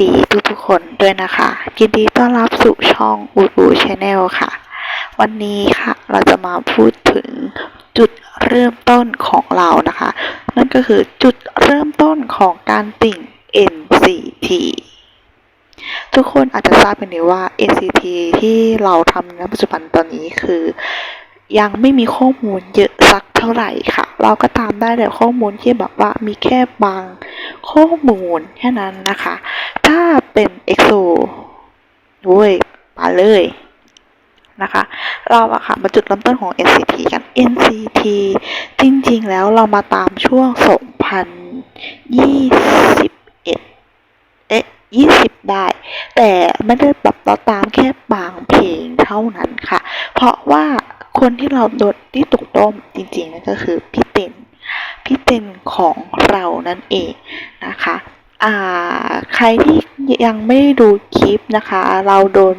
ดีทุกๆคนด้วยนะคะยินดีต้อนรับสู่ช่องอูอูชาแนลค่ะ วันนี้ค่ะเราจะมาพูดถึงจุดเริ่มต้นของเรานะคะ นั่นก็คือจุดเริ่มต้นของการติ่ง NCT ทุกคนอาจจะทราบกันดีว่า NCT ที่เราทำในปัจจุบันตอนนี้คือ ยังไม่มีข้อมูลเยอะสักเท่าไหร่ค่ะ เราก็ตามได้แต่ข้อมูลที่แบบว่ามีแค่บางข้อมูลแค่นั้นนะคะ ถ้าเป็น EXO ด้วยมาเลยนะคะ เราอะค่ะมาจุดเริ่มต้นของ NCT กัน NCT จริงๆ แล้วเรามาตามช่วง 2021 เอ๊ะ 20 ได้ แต่ไม่ได้แบบเราตามแค่บางเพลงเท่านั้นค่ะ เพราะว่าคนที่เราโดนที่ตกต้มจริงๆนั่นก็คือพี่เต็นพี่เต็นของเรานั่นเองนะคะ ใครที่ยังไม่ดูคลิปนะคะ เราโดน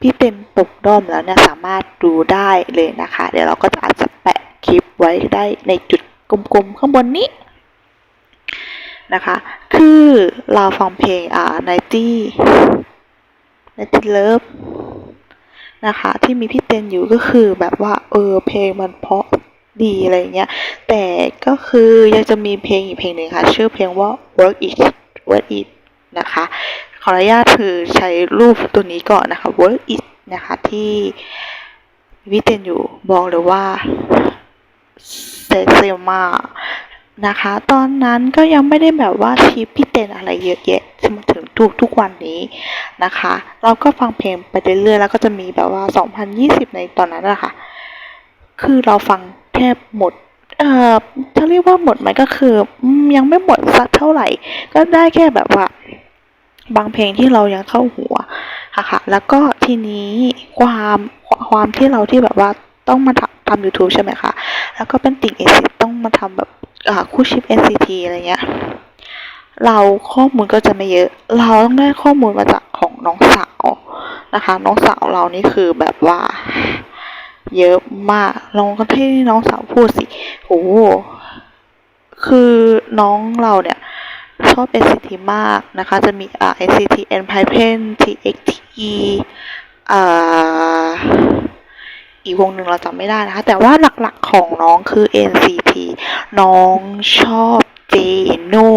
พี่เต็นตกด้อมแล้วเนี่ยสามารถดูได้เลยนะคะ เดี๋ยวเราก็จะอาจจะแปะคลิปไว้ได้ในจุดกลมๆข้างบนนี้นะคะ คือเราฟังเพลงอ่า90 90 Love นะคะ ที่มีพี่เต็นอยู่ก็คือแบบว่าเออเพลงมันเพราะ ดีอะไรเงี้ย แต่ก็คือยังจะมีเพลงอีกเพลงหนึ่งค่ะ ชื่อเพลงว่า work it work it นะคะ ขออนุญาตคือใช้รูปตัวนี้ก่อนนะคะ work it นะคะที่วิเตนอยู่บอกเลยว่าเซเซมานะคะ ตอนนั้นก็ยังไม่ได้แบบว่าชีพพี่เต้นอะไรเยอะแยะจนถึงทุกทุกวันนี้นะคะ เราก็ฟังเพลงไปเรื่อยๆแล้วก็จะมีแบบว่า 2020 ในตอนนั้นนะคะ คือเราฟัง แทบหมดเอ่อจะเรียกว่าหมดไหมก็คือยังไม่หมดสักเท่าไหร่ ก็ได้แค่แบบว่า บางเพลงที่เรายังเข้าหัวค่ะค่ะแล้วก็ทีนี้ความความที่เราที่แบบว่าต้องมาทำ YouTube ใช่ไหมคะ แล้วก็เป็นติ่งเอซต้องมาทำแบบอาคู่ชิป NCT อะไรเงี้ย เราข้อมูลก็จะไม่เยอะ เราต้องได้ข้อมูลมาจากของน้องสาวนะคะ น้องสาวเรานี่คือแบบว่า เยอะมากลองกันที่น้องสาวพูดสิโอ้คือน้องเราเนี่ย ชอบ NCT มากนะคะ จะมีอ่า NCT N p i p e n TXT อ่าอีกวงหนึ่งเราจำไม่ได้นะคะ แต่ว่าหลักๆของน้องคือ NCT น้องชอบเจโน่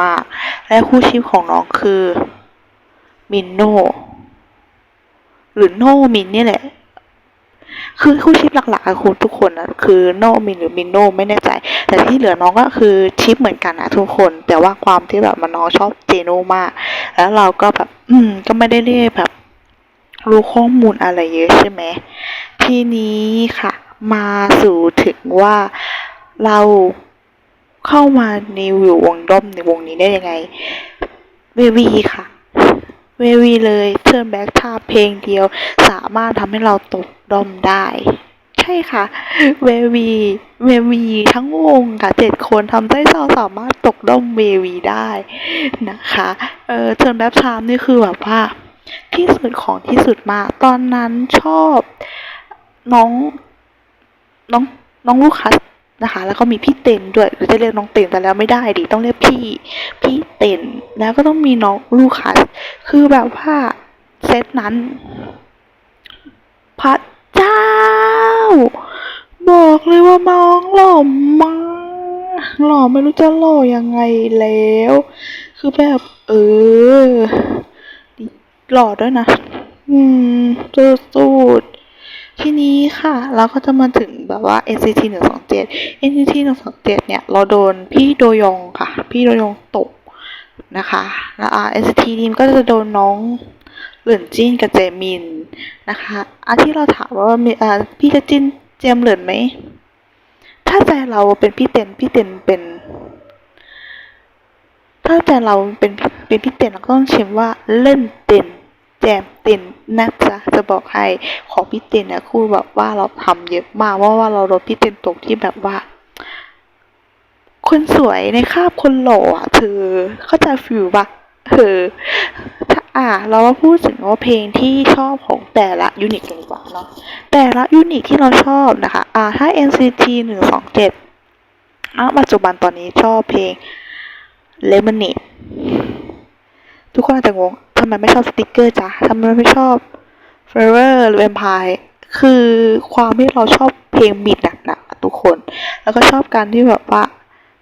มาก ๆ และคู่ชีพของน้องคือมินโนหรือโนมินนี่แหละ คือคู่ชิปหลักๆคือทุกคนนะคือโนมินหรือมินโนไม่แน่ใจ แต่ที่เหลือน้องก็คือชิปเหมือนกันนะทุกคน แต่ว่าความที่แบบมันน้องชอบเจโนมาก แล้วเราก็แบบ อืม ก็ไม่ได้เรียกแบบรู้ข้อมูลอะไรเยอะใช่ไหม ทีนี้ค่ะ มาสู่ถึงว่าเราเข้ามาในอยู่วงด้อมในวงนี้ได้ยังไงเววีค่ะ เววีเลยเทิร์นแบ็กท่าเพลงเดียว สามารถทำให้เราตกดอมได้ ใช่ค่ะ เววีเววีทั้งวงค่ะเจ็ดคนทำให้เราสามารถตกด้อมเววีได้นะคะ เออเทิร์นแบ็กทามนี่คือแบบว่า ที่สุดของที่สุดมาก ตอนนั้นชอบน้องน้องน้องลูกคัส นะคะ แล้วก็มีพี่เต็นด้วยหรือจะเรียกน้องเต็นแต่แล้วไม่ได้ดิต้องเรียกพี่พี่เต็นแล้วก็ต้องมีน้องลูกคัสคือแบบว่าเซตนั้นพระเจ้า บอกเลยว่าน้องหล่อมากหล่อไม่รู้จะหล่อยังไงแล้ว คือแบบเออหล่อด้วยนะ อืมสุดๆ ทีนี้ค่ะเราก็จะมาถึงแบบว่า NCT 127 NCT 127 เนี่ย เราโดนพี่โดยองค่ะ พี่โดยองตกนะคะแล้วอ่า NCT ทีมก็จะโดนน้องเหลินจิ้นกับเจมินนะคะอันที่เราถามว่ามีอ่าพี่จะจิ้นเจมเหลินไหม ถ้าใจเราเป็นพี่เต็นพี่เต็นเป็น ถ้าใจเราเป็นเป็นพี่เต็นเราก็ต้องเชื่อว่าเล่นเต็น แจมเต็นนะจ๊ะจะบอกให้ของพี่เต็นเนี่ยคู่แบบว่าเราทำเยอะมากว่าว่าเราโดพี่เต็นตกที่แบบว่า คนสวยในคาบคนหล่ออะเธอเข้าใจฟิลปะเอออ่า เรามาพูดถึงว่าเพลงที่ชอบของแต่ละยูนิตกันดีกว่าเนาะแต่ละยูนิตที่เราชอบนะคะ อ่า ถ้า NCT หนึ่งสองเจ็ดอะปัจจุบันตอนนี้ชอบเพลง Lemonade ทุกคนอาจจะงง ทำไมไม่ชอบสติกเกอร์จ้ะทำไมไม่ชอบ Forever หรือ Empire คือความที่เราชอบเพลงบีดหนักๆอะทุกคน แล้วก็ชอบการที่แบบว่า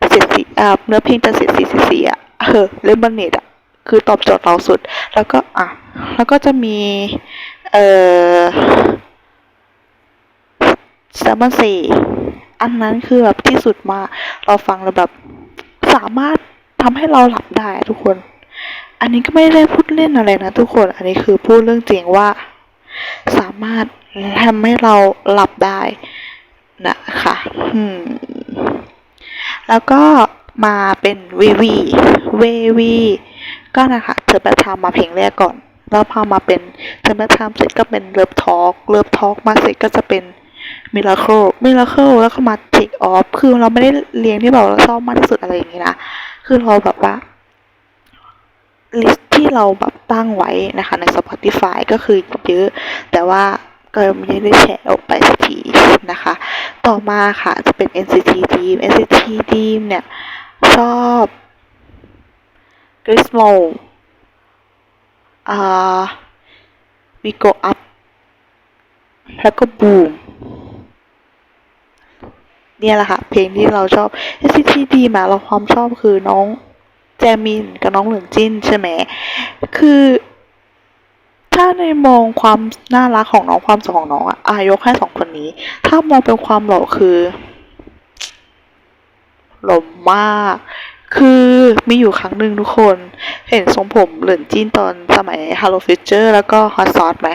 เสียดสีอ่าเนื้อเพลงจะเสียดสีเสียดสีอะเออเลมอนเนตอะคือตอบโจทย์เราสุด แล้วก็อะแล้วก็จะมีเอ่อแซมมอนซีอันนั้นคือแบบที่สุดมาเราฟังแล้วแบบสามารถทำให้เราหลับได้ทุกคน อันนี้ก็ไม่ได้พูดเล่นอะไรนะทุกคน อันนี้คือพูดเรื่องจริงว่า สามารถทำให้เราหลับได้นะคะอืมแล้วก็มาเป็นวีวีเววีก็นะคะเธอไปทำมาเพลงแรกก่อน แล้วพอมาเป็นเธอไปทำเสร็จก็เป็นเลิฟทอ l k เลิฟทอ l k มาเสร็จก็จะเป็นมิราเคิลมิราเคิลแล้วก็มาเทคออฟคือเราไม่ได้เรียงที่แบบเราชอบมากที่สุดอะไรอย่างนี้นะ คือเราแบบว่า ลิสต์ที่เราแบบตั้งไว้นะคะใน Spotify ก็คือเยอะ แต่ว่าก็ไม่ได้แชร์ออกไปสักทีนะคะ ต่อมาค่ะจะเป็น NCT Dream NCT Dream เนี่ยชอบ Gizmo อ่า We Go Up แล้วก็ Boom เนี่ยแหละค่ะ เพลงที่เราชอบ NCT Dream อะเราความชอบคือน้อง แจมินกับน้องเหลืองจิ้นใช่ไหมคือถ้าในมองความน่ารักของน้องความสวยของน้องอะอายกให้สองคนนี้ ถ้ามองเป็นความหล่อคือหล่อมาก คือมีอยู่ครั้งหนึ่งทุกคน เห็นทรงผมเหลือนจิ้นตอนสมัย Hello Future แล้วก็ Hot Sauce ไหม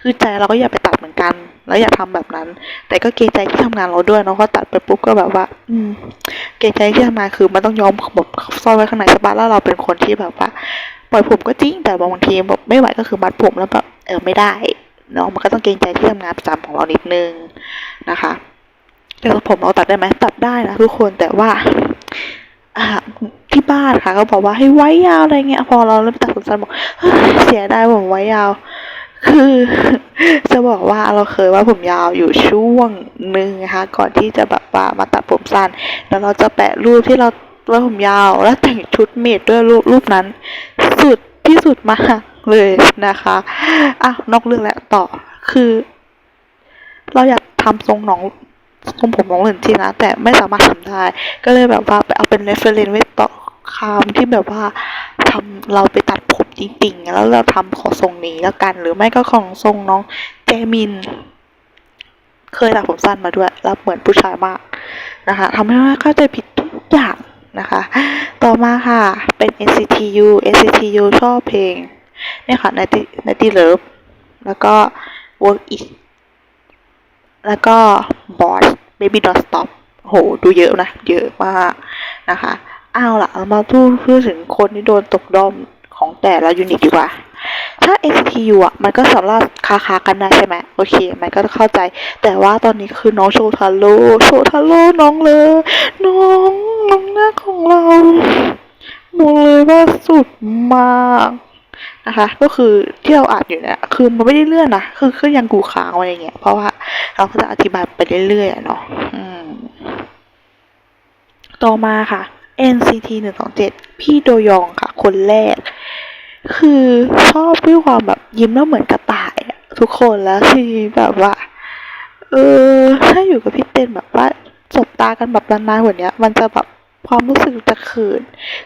คือใจเราก็อยากไปตัดเหมือนกัน แล้วอยากทำแบบนั้น แต่ก็เกรงใจที่ทำงานเราด้วยเนาะพอตัดไปปุ๊บก็แบบว่า อืม เกรงใจที่ทำงานคือมันต้องยอมแบบซ่อนไว้ข้างในใช่ปะแล้วเราเป็นคนที่แบบว่าปล่อยผมก็จริงแต่บางทีแบบไม่ไหวก็คือมัดผมแล้วแบบเออไม่ได้เนาะมันก็ต้องเกรงใจที่ทำงานประจำของเรานิดนึงนะคะแต่ผมเราตัดได้ไหมตัดได้นะทุกคนแต่ว่าที่บ้านค่ะเขาบอกว่าให้ไว้ยาวอะไรเงี้ยพอเราเริ่มตัดผมสั้นบอกเฮ้ยเสียดายผมไว้ยาว คือจะบอกว่าเราเคยว่าผมยาวอยู่ช่วงหนึ่งนะคะก่อนที่จะแบบว่ามาตัดผมสั้น แล้วเราจะแปะรูปที่เราไว้ผมยาวแล้วแต่งชุดเมดด้วยรูปรูปนั้น สุดที่สุดมากเลยนะคะอะนอกเรื่องแล้วต่อคือ เราอยากทำทรงหนองทรงผมหนองเหลินจีนะ แต่ไม่สามารถทำได้ ก็เลยแบบว่าไปเอาเป็น reference ไว้ต่อคำที่แบบว่าทำเราไปตัดผ จริงๆ แล้วเราทำของทรงนี้แล้วกัน หรือไม่ก็ของทรงน้องเจมิน เคยตัดผมสั้นมาด้วย แล้วเหมือนผู้ชายมากนะคะทำให้ว่าเข้าใจผิดทุกอย่างนะคะ ต่อมาค่ะ เป็น NCTU NCTU ชอบเพลงเนี่ยค่ะ Natty Natty Love แล้วก็ Work It แล้วก็ Boss Baby Don't Stop โห ดูเยอะนะ เยอะมากนะคะ เอาล่ะ เรามาพูพูดถึงคนที่โดนตกด้อม ของแต่ละยูนิตดีกว่า ถ้า NCTU อะ มันก็สามารถคาค้ากันได้ใช่ไหมโอเค มันก็เข้าใจ แต่ว่าตอนนี้คือน้องโชทาโร่โชทาโร่น้องเลย น้องน้องหน้าของเราบอกเลยว่าสุดมากนะคะก็คือที่เราอ่านอยู่เนี่ยคือมันไม่ได้เลื่อนนะคือคือยังกูค้างอะไรเงี้ยเพราะว่าเราก็จะอธิบายไปเรื่อยๆเนาะต่อมาค่ะ NCT 127 พี่โดยองค่ะ คนแรก คือชอบด้วยความแบบยิ้มแล้วเหมือนกระต่ายทุกคนแล้วทีนี้แบบว่า เออ ถ้าอยู่กับพี่เต้นแบบว่าสบตากันแบบนานๆกว่านี้มันจะแบบความรู้สึกจะเขิน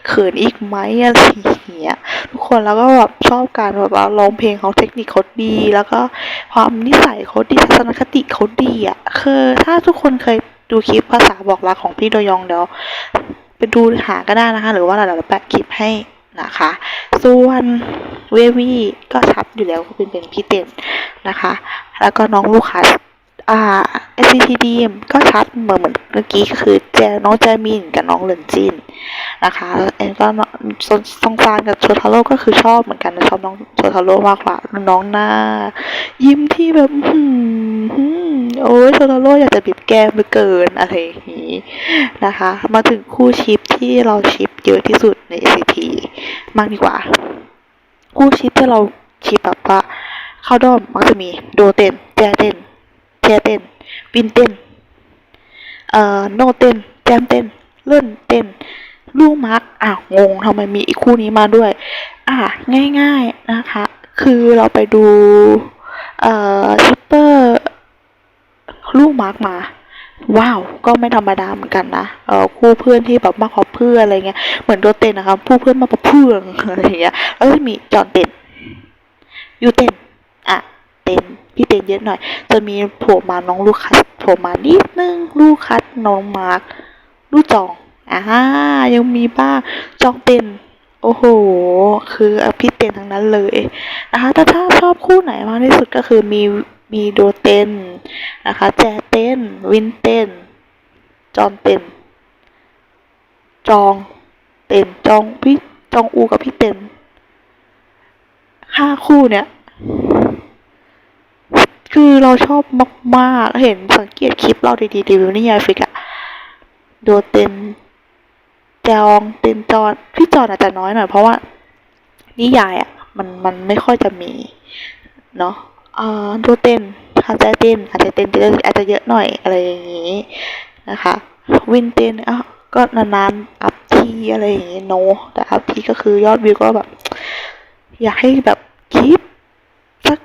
เขินอีกไหมอะไรอย่างเงี้ยทุกคนแล้วก็แบบชอบการแบบว่าร้องเพลงเขาเทคนิคเขาดี แล้วก็ความนิสัยเขาดีทัศนคติเขาดีอะคือถ้าทุกคนเคยดูคลิปภาษาบอกรักของพี่โดยองเดี๋ยวไปดูหาก็ได้นะคะ หรือว่าเราแปะคลิปให้ นะคะ ส่วนเววี่ก็ชัดอยู่แล้วก็เป็นเป็นพี่เต้นนะคะ แล้วก็น้องลูกค้าอ่า SCT d ก็ชัดเหมือนเหมือนเมื่อกี้ก็คือแจน้องแจมินกับน้องเหลินจินนะคะแล้วเอ็นก็น้องซองฟานกับโชทาโร่ก็คือชอบเหมือนกันชอบน้องโชทาโร่มากกว่าน้องหน้า ยิ้มที่แบบหืมโอ้ยโชทาโร่อยากจะบีบแก้มเหลือเกินอะไรอย่างนี้นะคะ มาถึงคู่ชิปที่เราชิป เยอะที่สุดใน SCT มากดีกว่า คู่ชิปที่เราชิปแบบว่าเข้าด้อมมักจะมีโดเต้นแจเต้นแจเต้นวินเต้นเอ่อโนเต้นแจมเต้นเลื่อนเต้นลูกมาร์กอ้าวงงทำไมมีอีกคู่นี้มาด้วย อะง่าย ๆนะคะ คือเราไปดูเอ่อชิปเปอร์ลูกมาร์กมา ว้าวก็ไม่ธรรมดาเหมือนกันนะเออคู่เพื่อนที่แบบมากกว่าเพื่อนอะไรเงี้ยเหมือนโดเต้นนะคะผู้เพื่อนมากกว่าเพื่อนอะไรอย่างเงี้ยแล้วมีจอนเต้นยูเต้นอะเต้นพี่เต้นเยอะหน่อย จะมีโผล่มาน้องลูกคัสโผล่มานิดนึงลูกคัสน้องมาร์กลูกจองอ่ายังมีบ้างจองเต้นโอ้โห คืออภิเต้นทั้งนั้นเลยนะคะ แต่ถ้าชอบคู่ไหนมากที่สุดก็คือมี มีโดเตนนะคะแจเตนวินเตนจอนเตนจองเตนจองพี่จองอูกับพี่เตนห้าคู่เนี่ยคือเราชอบมากๆ เห็นสังเกตคลิปเราดีๆรีวิวนิยายฟิกอะโดเตนจองเต็นจอนพี่จอนอาจจะน้อยหน่อยเพราะว่านิยายอะมันมันไม่ค่อยจะมีเนาะ อ่าดูเต้นอาจจะเต้นอาจจะเต้นอาจจะเยอะหน่อยอะไรอย่างงี้นะคะ วินเต้นอะก็นานๆอัพทีอะไรอย่างงี้โนแต่อัพทีก็คือยอดวิวก็แบบ อยากให้แบบคลิปสัก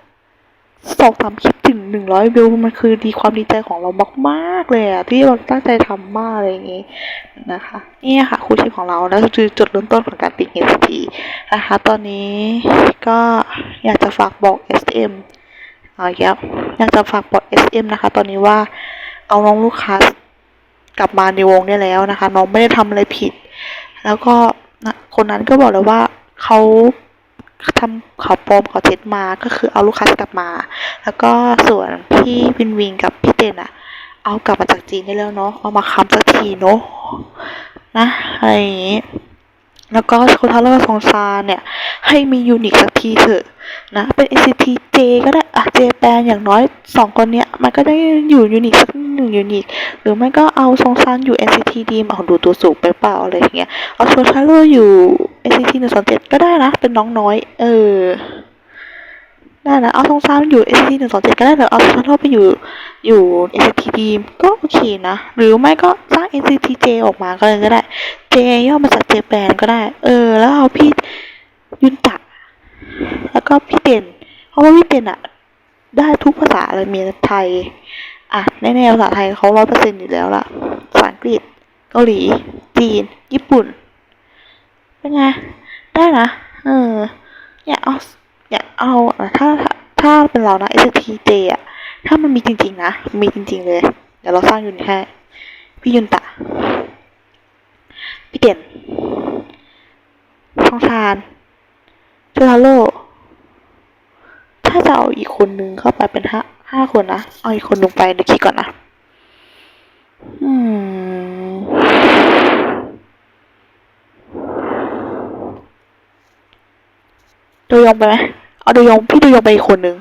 สองสามคลิปถึงหนึ่งร้อยวิวมันคือดีความดีใจของเรามากๆเลยอะที่เราตั้งใจทำมากอะไรอย่างงี้นะคะนี่ค่ะคู่ชีพของเราแล้วคือจุดเริ่มต้นของการติดเฮสทีนะคะ ตอนนี้ก็อยากจะฝากบอก SM เอาอีกแล้วอยากจะฝากบอก SM นะคะ ตอนนี้ว่าเอาน้องลูกค้ากลับมาในวงได้แล้วนะคะ น้องไม่ได้ทำอะไรผิด แล้วก็คนนั้นก็บอกเลยว่าเขาทำข่าปลอมข่าวเท็จมาก็คือเอาลูกค้ากลับมา แล้วก็ส่วนพี่วินวิงกับพี่เต้นอะเอากลับมาจากจีนได้แล้วเนาะเอามาค้ำสักทีเนาะนะอะไรอย่างงี้ แล้วก็โคทาโร่ซองซานเนี่ย ให้มียูนิคสักทีเถอะนะเป็น NCT J ก็ได้อะเจแปนอย่างน้อยสองคนเนี้ย มันก็ได้อยู่ยูนิคสักหนึ่งยูนิค หรือไม่ก็เอาสองซานอยู่ NCT D มาดูตัวสูงไปเปล่าอะไรอย่างเงี้ยเอาโคทาโร่อยู่ NCT หนึ่งสองเจ็ดก็ได้นะ เป็นน้องน้อย เออ ได้นะเอาทองซ้ำอยู่ SCT หนึ่งสองเจ็ดก็ได้หรือเอาทองทอไปอยู่อยู่ SCT ดีก็โอเคนะ หรือไม่ก็สร้าง NCT J ออกมาก็เลยก็ได้ J ย่อมาจาก J แปนก็ได้ เออ แล้วเอาพี่ยุนตะ แล้วก็พี่เต็นเพราะว่าพี่เต็นอะได้ทุกภาษาเลยมีไทย อะแน่ๆภาษาไทยเขาร้อยเปอร์เซ็นต์อยู่แล้วล่ะภาษาอังกฤษเกาหลี จีน ญี่ปุ่น เป็นไง ได้นะ เอออยากเอา อยากเอาถ้าถ้าถ้าเป็นเรานะ STJ อะถ้ามันมีจริงๆนะ มีจริง ๆ เลย เดี๋ยวเราสร้างยูนิตให้ พี่ยุนตะ พี่เด่นทองทานเจลาโล ถ้าจะเอาอีกคนนึงเข้าไปเป็นห้าห้าคนนะ เอาอีกคนนึงไปเดี๋ยวคิดก่อนนะ อืมโดยองไปไหม เอาโดยองพี่โดยองไปอีกคนนึง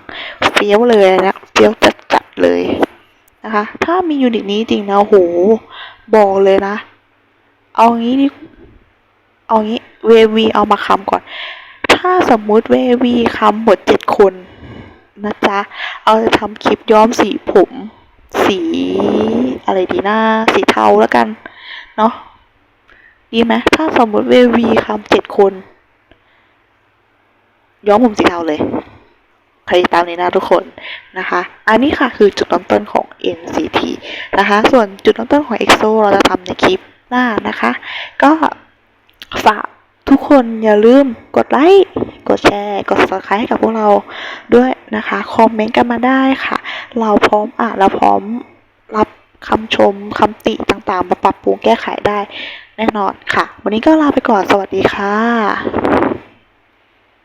เฟี้ยวเลยนะเฟี้ยวจัดจัดๆเลยนะคะ ถ้ามียูนิตนี้จริงนะโหบอกเลยนะ เอางี้ดิเอางี้เววีเอามาคำก่อน ถ้าสมมุติเววีคำหมดเจ็ดคนนะจ๊ะ เอาจะทำคลิปย้อมสีผม สีอะไรดีนะสีเทาแล้วกัน เนาะดีไหมถ้าสมมุติเววีคำเจ็ดคน ย้อมผมสีเทาเลยใครตามนี้นะทุกคนนะคะ อันนี้ค่ะคือจุดเริ่มต้นของ NCT นะคะ ส่วนจุดเริ่มต้นของ EXO เราจะทำในคลิปหน้านะคะ ก็ฝากทุกคนอย่าลืมกดไลค์ กดแชร์ กด subscribe ให้กับพวกเราด้วยนะคะ คอมเมนต์กันมาได้ค่ะ เราพร้อมอ่านเราพร้อมรับคำชมคำติต่างๆมาปรับปรุงแก้ไขได้แน่นอนค่ะ วันนี้ก็ลาไปก่อน สวัสดีค่ะ